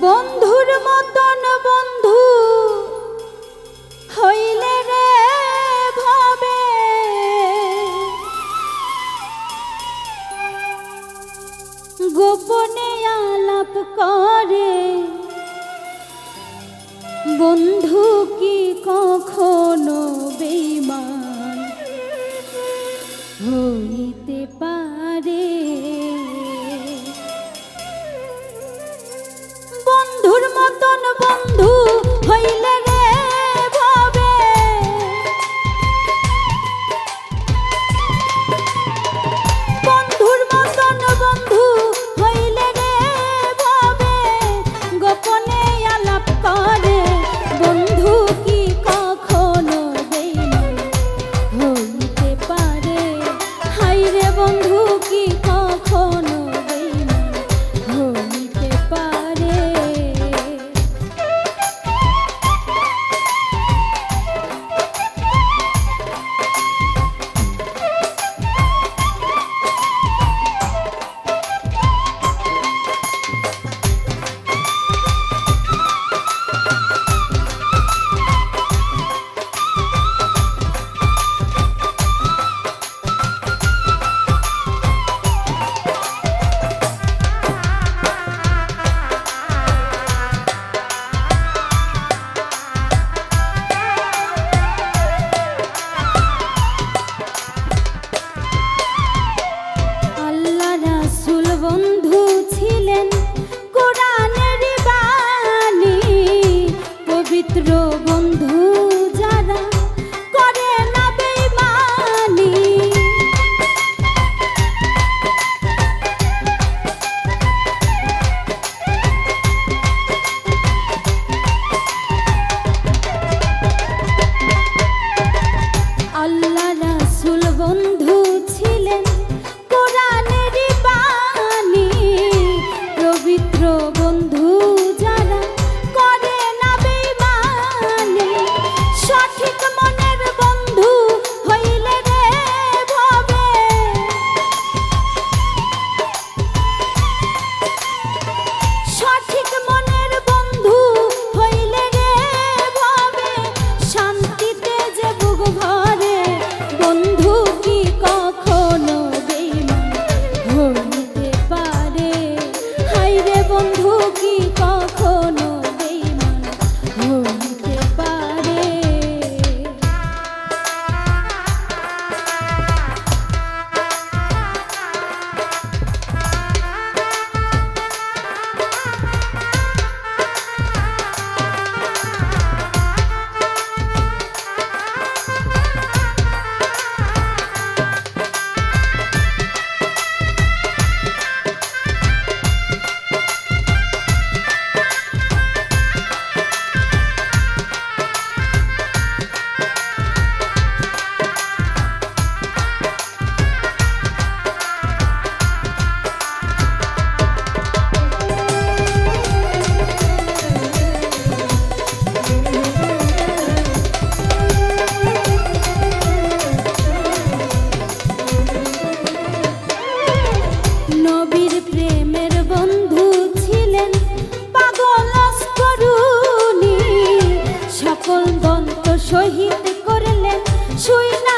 বন্ধুর মতন বন্ধু হইলে রে ভাবে। গোপনে আলাপ করে বন্ধু কি কখনো বেমান হইলে? দন্ত সহিত করলেন শুই না